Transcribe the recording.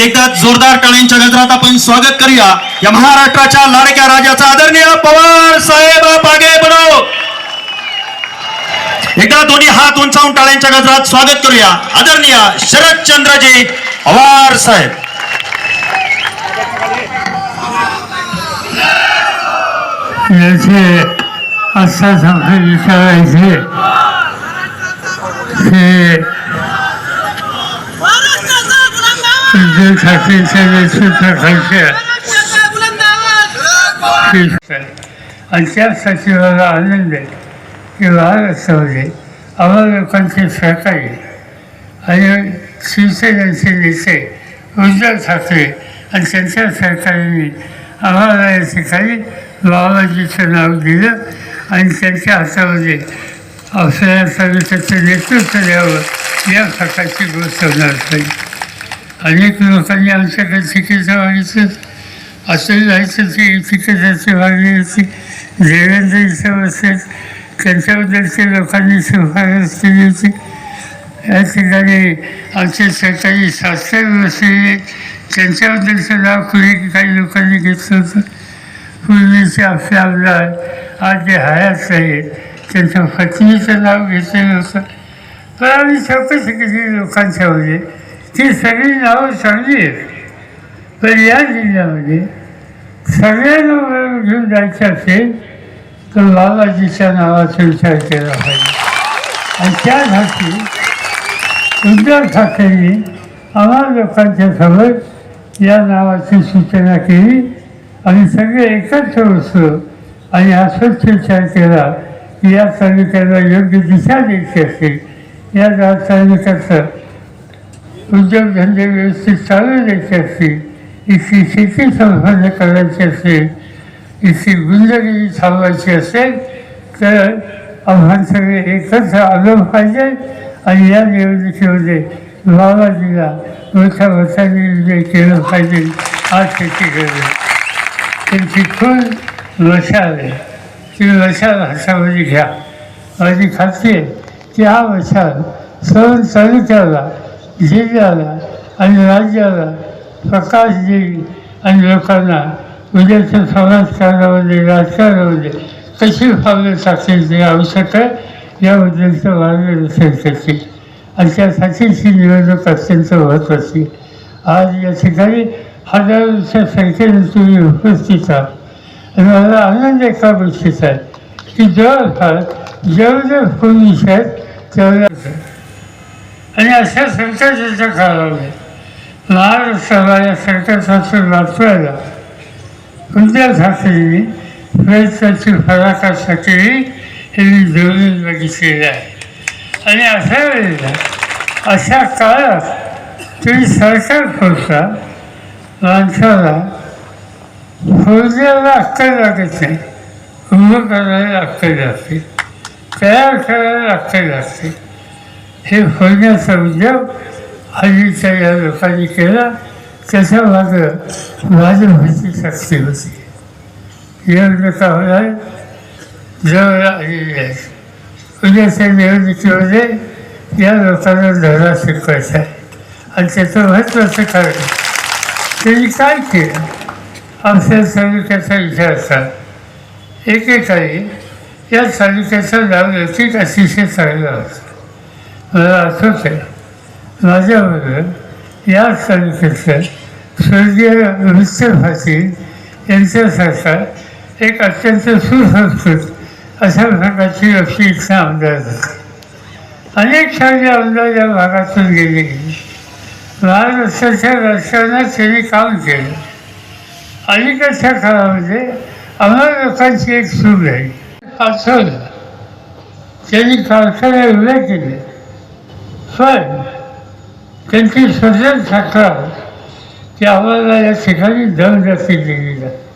आणि एकदा जोरदार टाळ्यांच्या गजरात आपण स्वागत करूया. या महाराष्ट्राच्या लाडक्या राजाचा आदरणीय पवार साहेब पागे बनो. एकदा दोन्ही हात उंचावून टाळ्यांच्या गजरात स्वागत करूया. आदरणीय शरदचंद्रजी पवार साहेब. याचे असा समजा उद्धव ठाकरेंच्या नेतृत्वाखालच्या आणि त्यासाठी मला आनंद आहे की महाराष्ट्रामध्ये आम्हा लोकांचे सहकार्य आणि शिवसेनेचे नेते उद्धव ठाकरे आणि त्यांच्या सहकार्याने आम्हाला या ठिकाणी बाबाजीचं नाव दिलं आणि त्यांच्या हातामध्ये आपल्या तालुक्याचं नेतृत्व द्यावं या प्रकारची गोष्ट होणार पाहिजे अनेक लोकांनी आमच्याकडे तिकीटं मागितलं असं जायचं ते तिकीटाची मागणी होती देवेंद्र इथं असेल त्यांच्याबद्दलचे लोकांनी शिफारस केली होती. या ठिकाणी आमचे सरकारी शास्त्र बसलेले. त्यांच्याबद्दलचं नाव कुणी काही लोकांनी घेतलं होतं. पूर्वीचे आपले आमदार आज जे हयात आहे त्यांच्या पत्नीचं नाव घेतलेलं होतं. पण आम्ही चौकशी केली लोकांच्यामध्ये ती सगळी नावं चांगली आहेत पण या जिल्ह्यामध्ये सगळ्यांना घेऊन जायचं असेल तर बाबाजीच्या नावाचा विचार केला पाहिजे. आणि त्यासाठी उद्धव ठाकरेंनी आम्हा लोकांच्या समोर या नावाची सूचना केली आणि सगळे एकत्र बसलो आणि हा स्वच्छ विचार केला की या तालुक्याला योग्य दिशा द्यायची असेल या तालुक्याचं उद्योगधंदे व्यवस्थित चालू द्यायचे असतील इथली शेती संपन्न करायची असेल इथली गुंडगिरी थांबवायची असेल तर आव्हान सगळे एकत्र आलं पाहिजे आणि या निवडणुकीमध्ये बाबाजीला मोठ्या मताने विजय केलं पाहिजे आज शेती गरज त्यांची खूप मशाल आहे ती मशाल हातामध्ये घ्या माझी खात्री आहे की हा मशाल सर्व तालुक्याला जिल्ह्याला आणि राज्याला प्रकाश देईल आणि लोकांना उद्याच्या समाजकारणामध्ये राजकारणामध्ये कशी भावना टाकतील ते आवश्यक आहे याबद्दलचं मार्गदर्शन करतील. आणि त्यासाठीच ही निवडणूक अत्यंत महत्त्वाची आज या ठिकाणी हजारोच्या संख्येने तुम्ही उपस्थित आहात. आणि मला आनंद एका गोष्टीचा? आहे की जवळपास जेवढे फोन विषय तेवढ्या आणि अशा संकटाच्या काळामध्ये महाराष्ट्राला या संकटातून वाचवायला उद्धव ठाकरेंनी प्रयत्नाची फराकासाठी यांनी जोडून धोरण बघितलेलं आहे. आणि अशा वेळेला अशा काळात तुम्ही सरकार फोडता माणसाला फोजायला अक्कल लागत नाही उभं करायला अक्कल लागते तयार करायला अक्कल लागते. हे फोडण्याचा उद्योग हल्लीच्या या लोकांनी केला त्याच्या मागं भाजपची म्हणजे शक्ती होती निवडणुका होणार जवळ आलेली आहे उद्याच्या निवडणुकीमध्ये या लोकांना धडा शिकवायचा आहे. आणि त्याचं महत्त्वाचं कारण त्यांनी काय केलं? आमच्या तालुक्याचा विचार करा एकेकाळी या तालुक्याचं नाव लौकिक अतिशय चांगलं होतं. आठवत आहे माझ्याबरोबर या तालुक्यातलं स्वर्गीय वृत्त पाटील यांच्यासारखा एक अत्यंत सुसंस्कृत अशा प्रकारची अशी इच्छा आमदार होती अनेक शाळे आमदार या भागातून गेले. महाराष्ट्राच्या राजकारणात त्यांनी काम केलं. अलीकडच्या काळामध्ये आम्हाला लोकांची एक सूर आहे. पाठवलं. त्यांनी कारखाने उभे केले. पण त्यांची सर्जन साखर की आम्हाला या ठिकाणी दम जास्ती दिली जाते